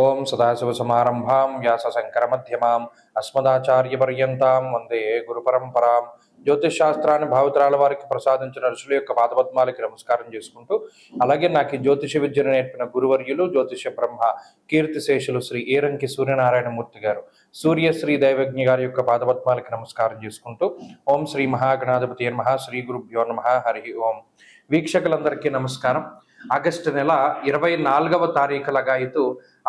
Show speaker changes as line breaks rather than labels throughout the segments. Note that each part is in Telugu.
ఓం సదాశివసమారంభాం వ్యాసశంకరమధ్యమాం అస్మదాచార్యపర్యంతాం వందే గురుపరంపరాం. జ్యోతిష్ శాస్త్రాన్ని భావితరాల వారికి ప్రసాదించిన ఋషుల యొక్క పాదపద్మాలకి నమస్కారం చేసుకుంటూ అలాగే నాకు ఈ జ్యోతిష విద్యను నేర్పిన గురువర్యులు జ్యోతిష బ్రహ్మ కీర్తిశేషులు శ్రీ ఏరంకి సూర్యనారాయణమూర్తి గారు సూర్యశ్రీ దైవజ్ఞ గారి యొక్క పాదపద్మాలకి నమస్కారం చేసుకుంటూ ఓం శ్రీ మహాగణాధిపతి నమ శ్రీ గురుభ్యో నమ హరి ఓం. వీక్షకులందరికీ నమస్కారం. ఆగస్టు నెల ఇరవై నాలుగవ తారీఖు లగాయితూ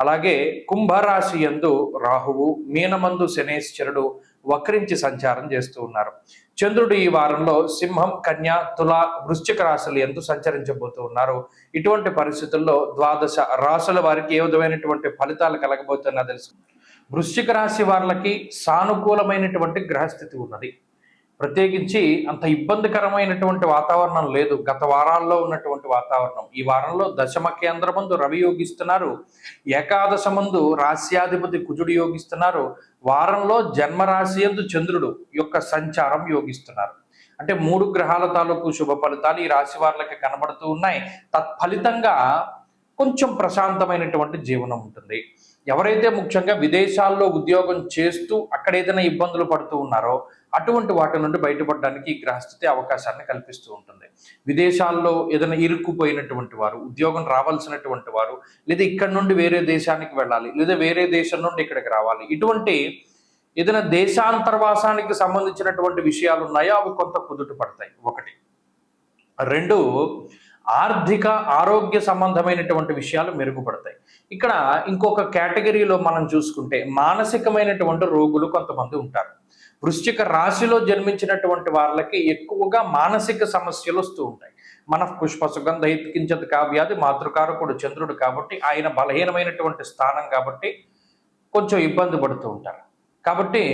అలాగే కుంభరాశి యందు రాహువు మీనమందు శనేశ్వరుడు వక్రించి సంచారం చేస్తూ ఉన్నారు. చంద్రుడు ఈ వారంలో సింహం కన్య తుల వృశ్చిక రాశులు ఎందు సంచరించబోతూ ఉన్నారు. ఇటువంటి పరిస్థితుల్లో ద్వాదశ రాశుల వారికి ఏ విధమైనటువంటి ఫలితాలు కలగబోతున్నా తెలుసు వృశ్చిక రాశి వాళ్ళకి సానుకూలమైనటువంటి గ్రహస్థితి ఉన్నది. ప్రత్యేకించి అంత ఇబ్బందికరమైనటువంటి వాతావరణం లేదు. గత వారాల్లో ఉన్నటువంటి వాతావరణం. ఈ వారంలో దశమ కేంద్రమందు రవి యోగిస్తున్నారు. ఏకాదశ మందు రాశ్యాధిపతి కుజుడు యోగిస్తున్నారు. వారంలో జన్మరాశి యందు చంద్రుడు యొక్క సంచారం యోగిస్తున్నారు. అంటే మూడు గ్రహాల తాలూకు శుభ ఫలితాలు ఈ రాశి వారికి కనబడుతూ ఉన్నాయి. తత్ఫలితంగా కొంచెం ప్రశాంతమైనటువంటి జీవనం ఉంటుంది. ఎవరైతే ముఖ్యంగా విదేశాల్లో ఉద్యోగం చేస్తూ అక్కడ ఏదైనా ఇబ్బందులు పడుతూ ఉన్నారో అటువంటి వాటి నుండి బయటపడడానికి ఈ గ్రహస్థితి అవకాశాన్ని కల్పిస్తూ ఉంటుంది. విదేశాల్లో ఏదైనా ఇరుక్కుపోయినటువంటి వారు ఉద్యోగం రావాల్సినటువంటి వారు లేదా ఇక్కడ నుండి వేరే దేశానికి వెళ్ళాలి లేదా వేరే దేశం నుండి ఇక్కడికి రావాలి ఇటువంటి ఏదైనా దేశాంతర్వాసానికి సంబంధించినటువంటి విషయాలు ఉన్నాయో అవి కొంత కుదుట పడతాయి. ఒకటి. రెండు ఆర్థిక ఆరోగ్య సంబంధమైనటువంటి విషయాలు మెరుగుపడతాయి. ఇక్కడ ఇంకొక కేటగిరీలో మనం చూసుకుంటే మానసికమైనటువంటి రోగులు కొంతమంది ఉంటారు. వృశ్చిక రాశిలో జన్మించినటువంటి వాళ్ళకి ఎక్కువగా మానసిక సమస్యలు వస్తూ ఉంటాయి. మన పుష్ప సుగంధ ఎత్కించదు కావ్యాది మాతృకారకుడు చంద్రుడు కాబట్టి ఆయన బలహీనమైనటువంటి స్థానం కాబట్టి కొంచెం ఇబ్బంది పడుతూ ఉంటారు. కాబట్టి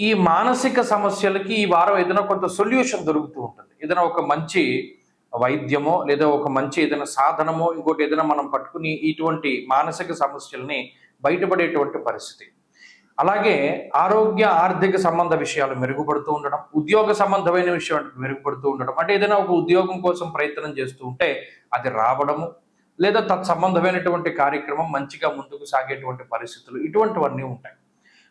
ఈ మానసిక సమస్యలకి ఈ వారం ఏదైనా కొంత సొల్యూషన్ దొరుకుతూ ఉంటుంది. ఏదైనా ఒక మంచి వైద్యమో లేదా ఒక మంచి ఏదైనా సాధనమో ఇంకోటి ఏదైనా మనం పట్టుకుని ఇటువంటి మానసిక సమస్యల్ని బయటపడేటువంటి పరిస్థితి. అలాగే ఆరోగ్య ఆర్థిక సంబంధ విషయాలు మెరుగుపడుతూ ఉండడం ఉద్యోగ సంబంధమైన విషయం మెరుగుపడుతూ ఉండడం అంటే ఏదైనా ఒక ఉద్యోగం కోసం ప్రయత్నం చేస్తూ ఉంటే అది రావడము లేదా తత్సంబంధమైనటువంటి కార్యక్రమం మంచిగా ముందుకు సాగేటువంటి పరిస్థితులు ఇటువంటివన్నీ ఉంటాయి.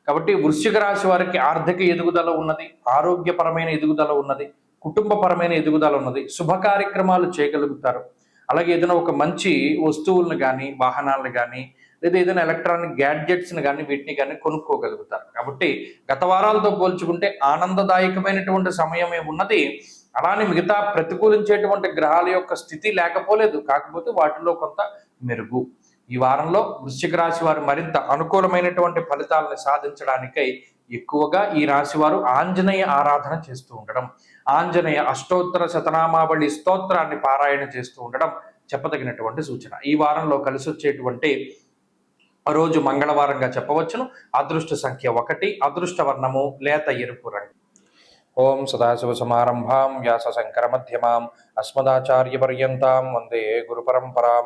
కాబట్టి వృశ్చిక రాశి వారికి ఆర్థిక ఎదుగుదల ఉన్నది ఆరోగ్యపరమైన ఎదుగుదల ఉన్నది కుటుంబపరమైన ఎదుగుదల ఉన్నది. శుభ కార్యక్రమాలు చేయగలుగుతారు. అలాగే ఏదైనా ఒక మంచి వస్తువులను కానీ వాహనాలను కానీ లేదా ఏదైనా ఎలక్ట్రానిక్ గ్యాడ్జెట్స్ని కానీ వీటిని కానీ కొనుక్కోగలుగుతారు. కాబట్టి గత వారాలతో పోల్చుకుంటే ఆనందదాయకమైనటువంటి సమయమే ఉన్నది? అలానే మిగతా ప్రతికూలించేటువంటి గ్రహాల యొక్క స్థితి లేకపోలేదు. కాకపోతే వాటిలో కొంత మెరుగు. ఈ వారంలో వృశ్చిక రాశి వారు మరింత అనుకూలమైనటువంటి ఫలితాలను సాధించడానికై ఎక్కువగా ఈ రాశి వారు ఆంజనేయ ఆరాధన చేస్తూ ఉండడం ఆంజనేయ అష్టోత్తర శతనామావళి స్తోత్రాన్ని పారాయణ చేస్తూ ఉండడం చెప్పదగినటువంటి సూచన. ఈ వారంలో కలిసి వచ్చేటువంటి రోజు మంగళవారంగా చెప్పవచ్చును. అదృష్ట సంఖ్య ఒకటి అదృష్ట వర్ణము లేత ఎరుపు రంగు. ఓం సదాశివసమారంభాం వ్యాసశంకరమధ్యమాం అస్మదాచార్యపర్యంతాం వందే గురుపరంపరాం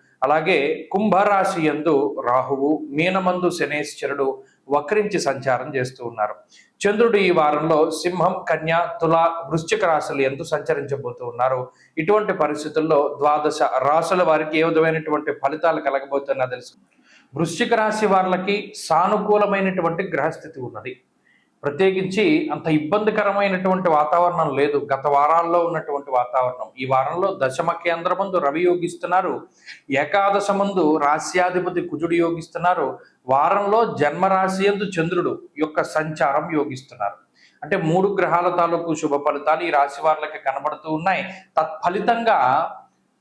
అలాగే కుంభరాశి యందు రాహువు మీనమందు శనేశ్వరుడు వక్రించి సంచారం చేస్తూ ఉన్నారు. చంద్రుడు ఈ వారంలో సింహం కన్య తుల వృశ్చిక రాశులు ఎందు సంచరించబోతూ ఉన్నారు. ఇటువంటి పరిస్థితుల్లో ద్వాదశ రాశుల వారికి ఏ విధమైనటువంటి ఫలితాలు కలగబోతున్నా తెలుసు. వృశ్చిక రాశి వాళ్ళకి సానుకూలమైనటువంటి గ్రహస్థితి ఉన్నది. ప్రత్యేకించి అంత ఇబ్బందికరమైనటువంటి వాతావరణం లేదు. గత వారాల్లో ఉన్నటువంటి వాతావరణం. ఈ వారంలో దశమ కేంద్రమందు రవి యోగిస్తున్నారు. ఏకాదశ మందు రాశ్యాధిపతి కుజుడు యోగిస్తున్నారు. వారంలో జన్మరాశి యందు చంద్రుడు యొక్క సంచారం యోగిస్తున్నారు. అంటే మూడు గ్రహాల తాలూకు శుభ ఫలితాలు ఈ రాశి వారికి కనబడుతూ ఉన్నాయి. తత్ఫలితంగా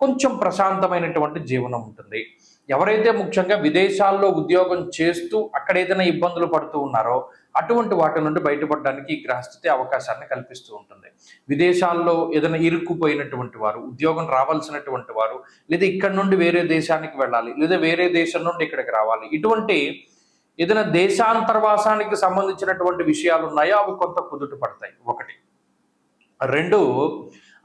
కొంచెం ప్రశాంతమైనటువంటి జీవనం ఉంటుంది. ఎవరైతే ముఖ్యంగా విదేశాల్లో ఉద్యోగం చేస్తూ అక్కడ ఏదైనా ఇబ్బందులు పడుతూ ఉన్నారో అటువంటి వాటి నుండి బయటపడడానికి ఈ గ్రహస్థితి అవకాశాన్ని కల్పిస్తూ ఉంటుంది. విదేశాల్లో ఏదైనా ఇరుక్కుపోయినటువంటి వారు ఉద్యోగం రావాల్సినటువంటి వారు లేదా ఇక్కడ నుండి వేరే దేశానికి వెళ్ళాలి లేదా వేరే దేశం నుండి ఇక్కడికి రావాలి ఇటువంటి ఏదైనా దేశాంతర్వాసానికి సంబంధించినటువంటి విషయాలు ఉన్నాయో అవి కొంత కుదుట పడతాయి. ఒకటి. రెండు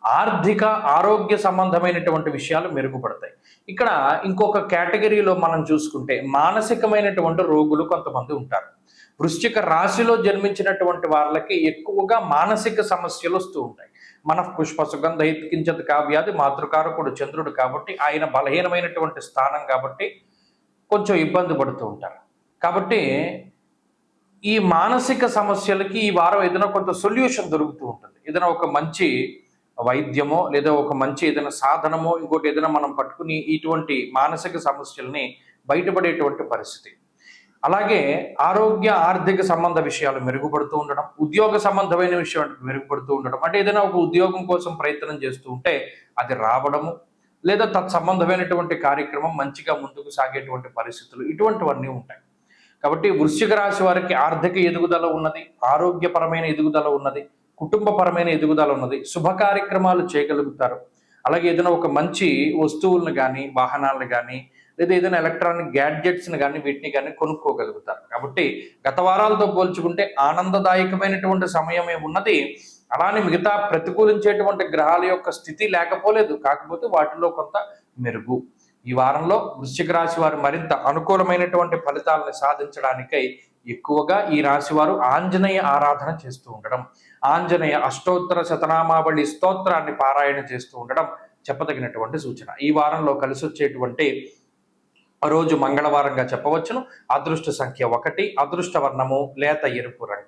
ఆర్థిక ఆరోగ్య సంబంధమైనటువంటి విషయాలు మెరుగుపడతాయి. ఇక్కడ ఇంకొక కేటగిరీలో మనం చూసుకుంటే మానసికమైనటువంటి రోగులు కొంతమంది ఉంటారు. వృశ్చిక రాశిలో జన్మించినటువంటి వాళ్ళకి ఎక్కువగా మానసిక సమస్యలు వస్తూ ఉంటాయి. మన పుష్ప సుగంధ కించత కావ్యాది మాతృకారకుడు చంద్రుడు కాబట్టి ఆయన బలహీనమైనటువంటి స్థానం కాబట్టి కొంచెం ఇబ్బంది పడుతూ ఉంటారు. కాబట్టి ఈ మానసిక సమస్యలకి ఈ వారం ఏదైనా కొంత సొల్యూషన్ దొరుకుతూ ఉంటుంది. ఏదైనా ఒక మంచి వైద్యమో లేదా ఒక మంచి ఏదైనా సాధనమో ఇంకోటి ఏదైనా మనం పట్టుకుని ఇటువంటి మానసిక సమస్యల్ని బయటపడేటువంటి పరిస్థితి. అలాగే ఆరోగ్య ఆర్థిక సంబంధ విషయాలు మెరుగుపడుతూ ఉండడం ఉద్యోగ సంబంధమైన విషయం మెరుగుపడుతూ ఉండడం అంటే ఏదైనా ఒక ఉద్యోగం కోసం ప్రయత్నం చేస్తూ ఉంటే అది రావడము లేదా తత్సంబంధమైనటువంటి కార్యక్రమం మంచిగా ముందుకు సాగేటువంటి పరిస్థితులు ఇటువంటివన్నీ ఉంటాయి. కాబట్టి వృశ్చిక రాశి వారికి ఆర్థిక ఎదుగుదల ఉన్నది ఆరోగ్యపరమైన ఎదుగుదల ఉన్నది కుటుంబపరమైన ఎదుగుదల ఉన్నది. శుభ కార్యక్రమాలు చేయగలుగుతారు. అలాగే ఏదైనా ఒక మంచి వస్తువులను కానీ వాహనాలను కానీ లేదా ఏదైనా ఎలక్ట్రానిక్ గ్యాడ్జెట్స్ని కానీ వీటిని కానీ కొనుక్కోగలుగుతారు. కాబట్టి గత వారాలతో పోల్చుకుంటే ఆనందదాయకమైనటువంటి సమయమే ఉన్నది? అలానే మిగతా ప్రతికూలించేటువంటి గ్రహాల యొక్క స్థితి లేకపోలేదు. కాకపోతే వాటిలో కొంత మెరుగు. ఈ వారంలో వృశ్చిక రాశి వారు మరింత అనుకూలమైనటువంటి ఫలితాలను సాధించడానికై ఎక్కువగా ఈ రాశివారు ఆంజనేయ ఆరాధన చేస్తూ ఉండడం ఆంజనేయ అష్టోత్తర శతనామావళి స్తోత్రాన్ని పారాయణ చేస్తూ ఉండడం చెప్పదగినటువంటి సూచన. ఈ వారంలో కలిసి వచ్చేటువంటి రోజు మంగళవారంగా చెప్పవచ్చును. అదృష్ట సంఖ్య ఒకటి అదృష్ట వర్ణము లేత ఎరుపు రంగు.